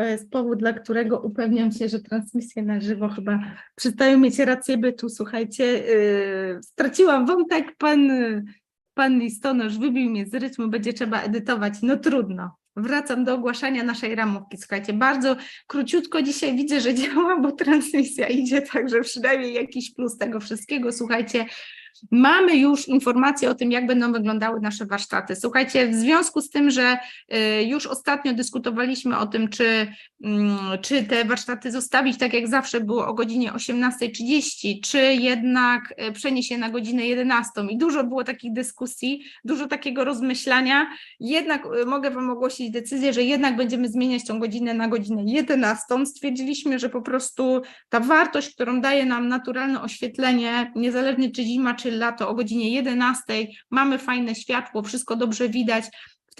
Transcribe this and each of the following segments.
To jest powód, dla którego upewniam się, że transmisje na żywo chyba przestają mieć rację bytu. Słuchajcie, yy, straciłam wątek, pan, pan listonosz wybił mnie z rytmu, będzie trzeba edytować. No trudno. Wracam do ogłaszania naszej ramówki. Słuchajcie, bardzo króciutko dzisiaj widzę, że działa, bo transmisja idzie, także przynajmniej jakiś plus tego wszystkiego. Słuchajcie, Mamy już informacje o tym, jak będą wyglądały nasze warsztaty. Słuchajcie, w związku z tym, że y, już ostatnio dyskutowaliśmy o tym, czy, mm, czy te warsztaty zostawić tak jak zawsze było o godzinie 18.30, czy jednak y, przenieść je na godzinę 11. I dużo było takich dyskusji, dużo takiego rozmyślania. Jednak y, mogę Wam ogłosić decyzję, że jednak będziemy zmieniać tą godzinę na godzinę 11. Stwierdziliśmy, że po prostu ta wartość, którą daje nam naturalne oświetlenie, niezależnie czy zima, czy lato o godzinie 11, mamy fajne światło, wszystko dobrze widać,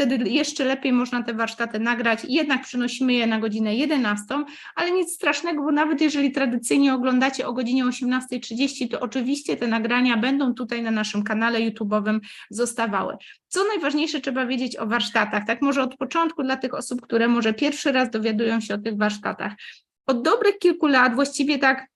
wtedy jeszcze lepiej można te warsztaty nagrać jednak przenosimy je na godzinę 11, ale nic strasznego, bo nawet jeżeli tradycyjnie oglądacie o godzinie 18.30, to oczywiście te nagrania będą tutaj na naszym kanale YouTube'owym zostawały. Co najważniejsze trzeba wiedzieć o warsztatach, tak może od początku dla tych osób, które może pierwszy raz dowiadują się o tych warsztatach. Od dobrych kilku lat, właściwie tak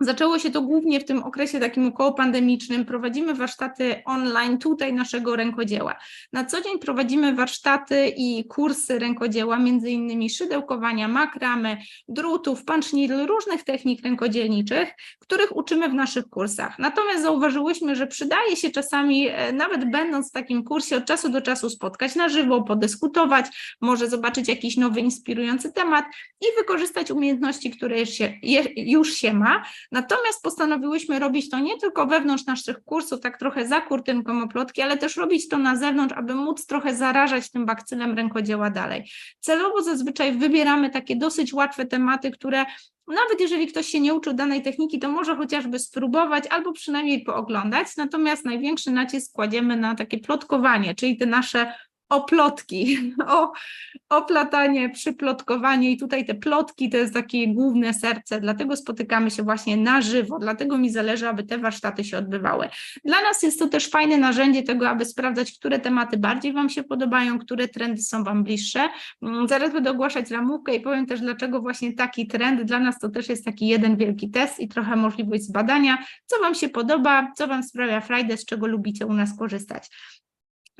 Zaczęło się to głównie w tym okresie takim okołopandemicznym. Prowadzimy warsztaty online tutaj naszego rękodzieła. Na co dzień prowadzimy warsztaty i kursy rękodzieła, między innymi szydełkowania, makramy, drutów, punchnidl, różnych technik rękodzielniczych, których uczymy w naszych kursach. Natomiast zauważyłyśmy, że przydaje się czasami, e, nawet będąc w takim kursie, od czasu do czasu spotkać na żywo, podyskutować, może zobaczyć jakiś nowy, inspirujący temat i wykorzystać umiejętności, które już się, już się ma. Natomiast postanowiłyśmy robić to nie tylko wewnątrz naszych kursów, tak trochę za kurtynką oplotki, ale też robić to na zewnątrz, aby móc trochę zarażać tym bakcylem rękodzieła dalej. Celowo zazwyczaj wybieramy takie dosyć łatwe tematy, które nawet jeżeli ktoś się nie uczył danej techniki, to może chociażby spróbować albo przynajmniej pooglądać. Natomiast największy nacisk kładziemy na takie plotkowanie, czyli te nasze oplotki, o oplatanie, przyplotkowanie i tutaj te plotki to jest takie główne serce, dlatego spotykamy się właśnie na żywo, dlatego mi zależy, aby te warsztaty się odbywały. Dla nas jest to też fajne narzędzie tego, aby sprawdzać, które tematy bardziej Wam się podobają, które trendy są Wam bliższe. Mm, zaraz będę ogłaszać ramówkę i powiem też, dlaczego właśnie taki trend, dla nas to też jest taki jeden wielki test i trochę możliwość zbadania, co Wam się podoba, co Wam sprawia frajdę, z czego lubicie u nas korzystać.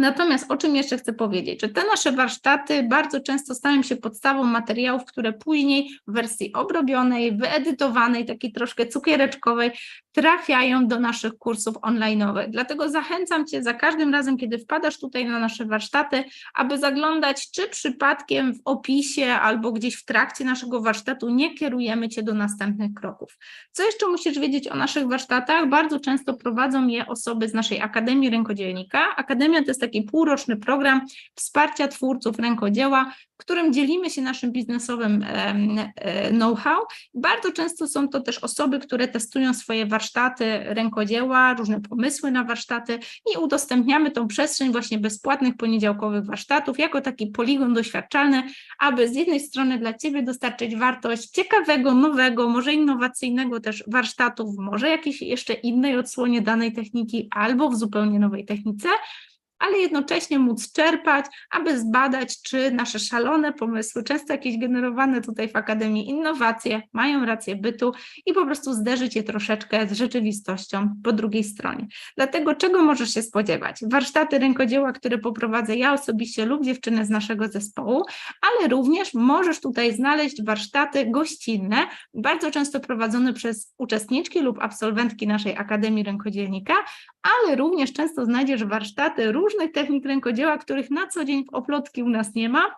Natomiast o czym jeszcze chcę powiedzieć, że te nasze warsztaty bardzo często stają się podstawą materiałów, które później w wersji obrobionej, wyedytowanej, takiej troszkę cukiereczkowej, trafiają do naszych kursów online'owych. Dlatego zachęcam Cię za każdym razem, kiedy wpadasz tutaj na nasze warsztaty, aby zaglądać, czy przypadkiem w opisie albo gdzieś w trakcie naszego warsztatu nie kierujemy Cię do następnych kroków. Co jeszcze musisz wiedzieć o naszych warsztatach? Bardzo często prowadzą je osoby z naszej Akademii Rękodzielnika. Akademia to jest taki półroczny program wsparcia twórców rękodzieła, którym dzielimy się naszym biznesowym e, know-how. Bardzo często są to też osoby, które testują swoje warsztaty rękodzieła, różne pomysły na warsztaty i udostępniamy tą przestrzeń właśnie bezpłatnych poniedziałkowych warsztatów jako taki poligon doświadczalny, aby z jednej strony dla Ciebie dostarczyć wartość ciekawego, nowego, może innowacyjnego też warsztatów, może jakiejś jeszcze innej odsłonie danej techniki albo w zupełnie nowej technice, ale jednocześnie móc czerpać, aby zbadać, czy nasze szalone pomysły, często jakieś generowane tutaj w Akademii innowacje, mają rację bytu i po prostu zderzyć je troszeczkę z rzeczywistością po drugiej stronie. Dlatego czego możesz się spodziewać? Warsztaty rękodzieła, które poprowadzę ja osobiście lub dziewczyny z naszego zespołu, ale również możesz tutaj znaleźć warsztaty gościnne, bardzo często prowadzone przez uczestniczki lub absolwentki naszej Akademii Rękodzielnika, ale również często znajdziesz warsztaty różnych technik rękodzieła, których na co dzień w oplotki u nas nie ma,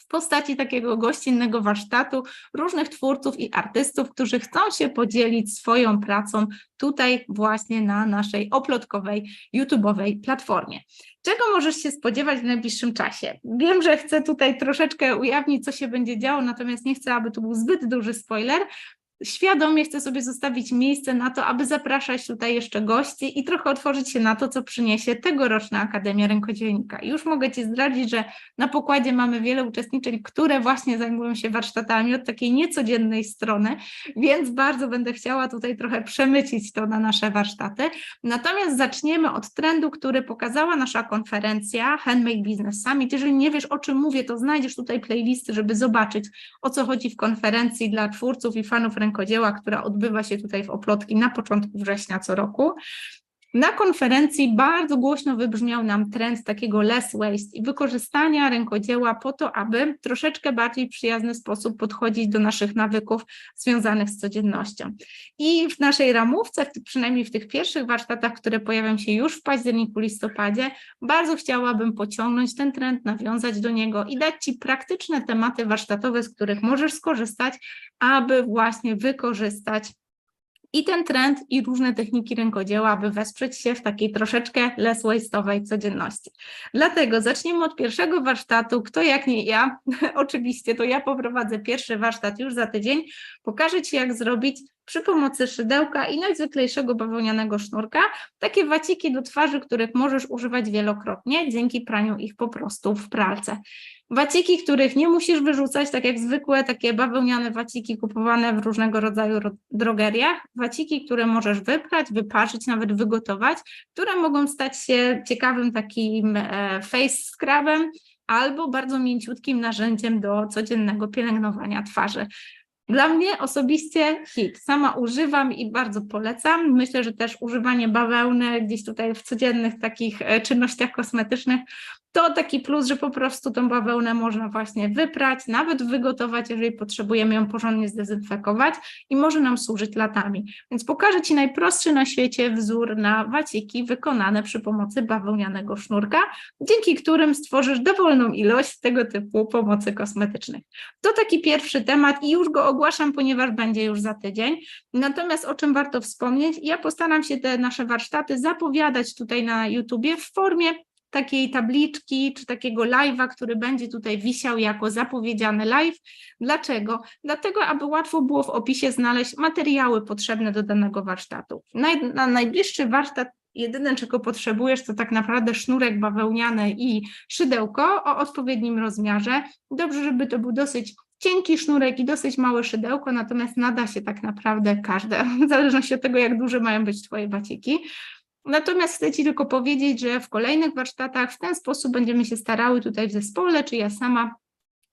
w postaci takiego gościnnego warsztatu różnych twórców i artystów, którzy chcą się podzielić swoją pracą tutaj właśnie na naszej oplotkowej, YouTube'owej platformie. Czego możesz się spodziewać w najbliższym czasie? Wiem, że chcę tutaj troszeczkę ujawnić, co się będzie działo, natomiast nie chcę, aby tu był zbyt duży spoiler, świadomie chcę sobie zostawić miejsce na to, aby zapraszać tutaj jeszcze gości i trochę otworzyć się na to, co przyniesie tegoroczna Akademia Rękodzielnika. Już mogę Ci zdradzić, że na pokładzie mamy wiele uczestniczek, które właśnie zajmują się warsztatami od takiej niecodziennej strony, więc bardzo będę chciała tutaj trochę przemycić to na nasze warsztaty. Natomiast zaczniemy od trendu, który pokazała nasza konferencja Handmade Business Summit. Jeżeli nie wiesz, o czym mówię, to znajdziesz tutaj playlisty, żeby zobaczyć, o co chodzi w konferencji dla twórców i fanów rękodzieła, która odbywa się tutaj w Oplotki na początku września co roku. Na konferencji bardzo głośno wybrzmiał nam trend takiego less waste i wykorzystania rękodzieła po to, aby troszeczkę bardziej przyjazny sposób podchodzić do naszych nawyków związanych z codziennością. I w naszej ramówce, przynajmniej w tych pierwszych warsztatach, które pojawią się już w październiku, listopadzie, bardzo chciałabym pociągnąć ten trend, nawiązać do niego i dać Ci praktyczne tematy warsztatowe, z których możesz skorzystać, aby właśnie wykorzystać i ten trend i różne techniki rękodzieła, aby wesprzeć się w takiej troszeczkę less waste'owej codzienności. Dlatego zaczniemy od pierwszego warsztatu. Kto jak nie ja? Oczywiście to ja poprowadzę pierwszy warsztat już za tydzień. Pokażę Ci, jak zrobić przy pomocy szydełka i najzwyklejszego bawełnianego sznurka takie waciki do twarzy, których możesz używać wielokrotnie dzięki praniu ich po prostu w pralce. Waciki, których nie musisz wyrzucać, tak jak zwykłe takie bawełniane waciki kupowane w różnego rodzaju drogeriach. Waciki, które możesz wyprać, wyparzyć, nawet wygotować, które mogą stać się ciekawym takim e, face scrubem albo bardzo mięciutkim narzędziem do codziennego pielęgnowania twarzy. Dla mnie osobiście hit. Sama używam i bardzo polecam. Myślę, że też używanie bawełny gdzieś tutaj w codziennych takich e, czynnościach kosmetycznych to taki plus, że po prostu tą bawełnę można właśnie wyprać, nawet wygotować, jeżeli potrzebujemy ją porządnie zdezynfekować i może nam służyć latami. Więc pokażę Ci najprostszy na świecie wzór na waciki wykonane przy pomocy bawełnianego sznurka, dzięki którym stworzysz dowolną ilość tego typu pomocy kosmetycznych. To taki pierwszy temat i już go ogłaszam, ponieważ będzie już za tydzień. Natomiast o czym warto wspomnieć, ja postaram się te nasze warsztaty zapowiadać tutaj na YouTubie w formie takiej tabliczki czy takiego live'a, który będzie tutaj wisiał jako zapowiedziany live. Dlaczego? Dlatego, aby łatwo było w opisie znaleźć materiały potrzebne do danego warsztatu. Na, na najbliższy warsztat jedyne, czego potrzebujesz, to tak naprawdę sznurek bawełniany i szydełko o odpowiednim rozmiarze. Dobrze, żeby to był dosyć cienki sznurek i dosyć małe szydełko, natomiast nada się tak naprawdę każde, w zależności od tego, jak duże mają być Twoje baciki. Natomiast chcę Ci tylko powiedzieć, że w kolejnych warsztatach w ten sposób będziemy się starały tutaj w zespole, czy ja sama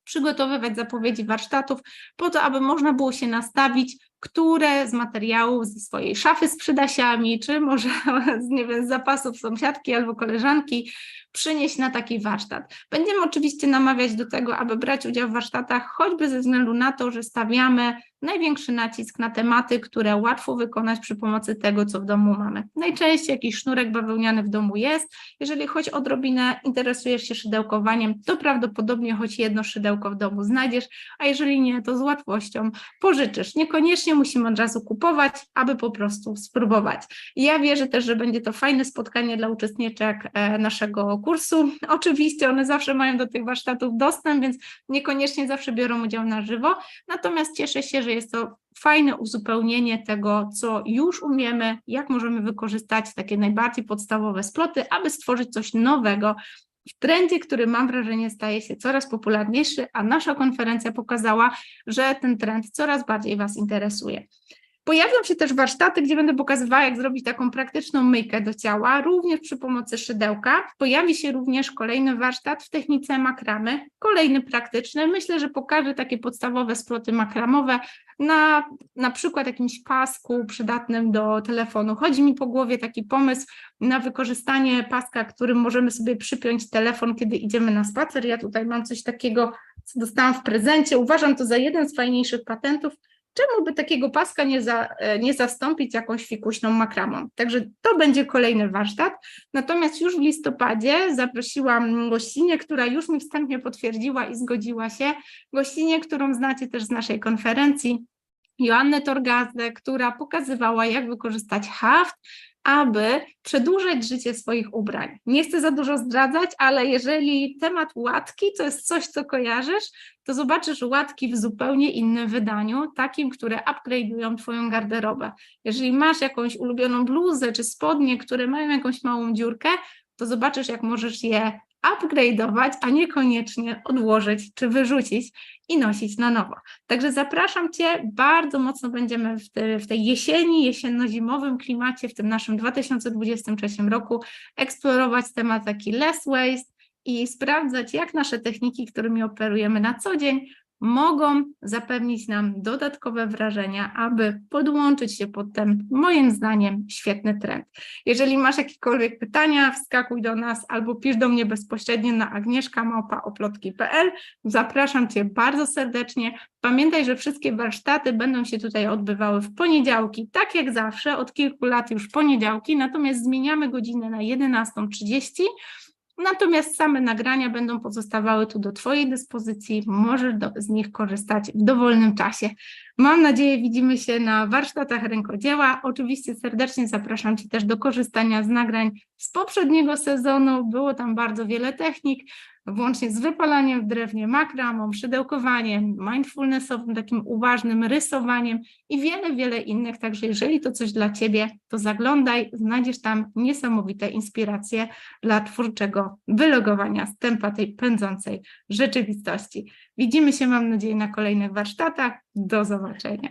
przygotowywać zapowiedzi warsztatów po to, aby można było się nastawić, które z materiałów ze swojej szafy z przydasiami, czy może z, nie wiem, z zapasów sąsiadki albo koleżanki przynieść na taki warsztat. Będziemy oczywiście namawiać do tego, aby brać udział w warsztatach, choćby ze względu na to, że stawiamy największy nacisk na tematy, które łatwo wykonać przy pomocy tego, co w domu mamy. Najczęściej jakiś sznurek bawełniany w domu jest. Jeżeli choć odrobinę interesujesz się szydełkowaniem, to prawdopodobnie choć jedno szydełko w domu znajdziesz, a jeżeli nie, to z łatwością pożyczysz. Niekoniecznie musimy od razu kupować, aby po prostu spróbować. Ja wierzę też, że będzie to fajne spotkanie dla uczestniczek e, naszego kursu. Oczywiście one zawsze mają do tych warsztatów dostęp, więc niekoniecznie zawsze biorą udział na żywo, natomiast cieszę się, że jest to fajne uzupełnienie tego, co już umiemy, jak możemy wykorzystać takie najbardziej podstawowe sploty, aby stworzyć coś nowego w trendzie, który mam wrażenie staje się coraz popularniejszy, a nasza konferencja pokazała, że ten trend coraz bardziej Was interesuje. Pojawią się też warsztaty, gdzie będę pokazywała, jak zrobić taką praktyczną myjkę do ciała, również przy pomocy szydełka. Pojawi się również kolejny warsztat w technice makramy, kolejny praktyczny. Myślę, że pokażę takie podstawowe sploty makramowe na na przykład jakimś pasku przydatnym do telefonu. Chodzi mi po głowie taki pomysł na wykorzystanie paska, którym możemy sobie przypiąć telefon, kiedy idziemy na spacer. Ja tutaj mam coś takiego, co dostałam w prezencie. Uważam to za jeden z fajniejszych patentów czemu by takiego paska nie, za, e, nie zastąpić jakąś fikuśną makramą? Także to będzie kolejny warsztat. Natomiast już w listopadzie zaprosiłam gościnę, która już mi wstępnie potwierdziła i zgodziła się. Gościnę, którą znacie też z naszej konferencji, Joannę Torgazę, która pokazywała, jak wykorzystać haft aby przedłużać życie swoich ubrań. Nie chcę za dużo zdradzać, ale jeżeli temat łatki to jest coś, co kojarzysz, to zobaczysz łatki w zupełnie innym wydaniu, takim, które upgrade'ują Twoją garderobę. Jeżeli masz jakąś ulubioną bluzę czy spodnie, które mają jakąś małą dziurkę, to zobaczysz, jak możesz je upgrade'ować, a niekoniecznie odłożyć czy wyrzucić i nosić na nowo. Także zapraszam Cię, bardzo mocno będziemy w, te, w tej jesieni, jesienno-zimowym klimacie, w tym naszym 2023 roku eksplorować temat taki less waste i sprawdzać, jak nasze techniki, którymi operujemy na co dzień, mogą zapewnić nam dodatkowe wrażenia, aby podłączyć się pod ten, moim zdaniem, świetny trend. Jeżeli masz jakiekolwiek pytania, wskakuj do nas albo pisz do mnie bezpośrednio na agnieszkamałpaoplotki.pl. Zapraszam Cię bardzo serdecznie. Pamiętaj, że wszystkie warsztaty będą się tutaj odbywały w poniedziałki, tak jak zawsze, od kilku lat już poniedziałki, natomiast zmieniamy godzinę na 11.30 Natomiast same nagrania będą pozostawały tu do Twojej dyspozycji, możesz do, z nich korzystać w dowolnym czasie. Mam nadzieję, widzimy się na warsztatach rękodzieła. Oczywiście serdecznie zapraszam Cię też do korzystania z nagrań z poprzedniego sezonu. Było tam bardzo wiele technik włącznie z wypalaniem w drewnie, makramą, szydełkowaniem, mindfulnessowym, takim uważnym rysowaniem i wiele, wiele innych. Także jeżeli to coś dla Ciebie, to zaglądaj, znajdziesz tam niesamowite inspiracje dla twórczego wylogowania z tempa tej pędzącej rzeczywistości. Widzimy się, mam nadzieję, na kolejnych warsztatach. Do zobaczenia.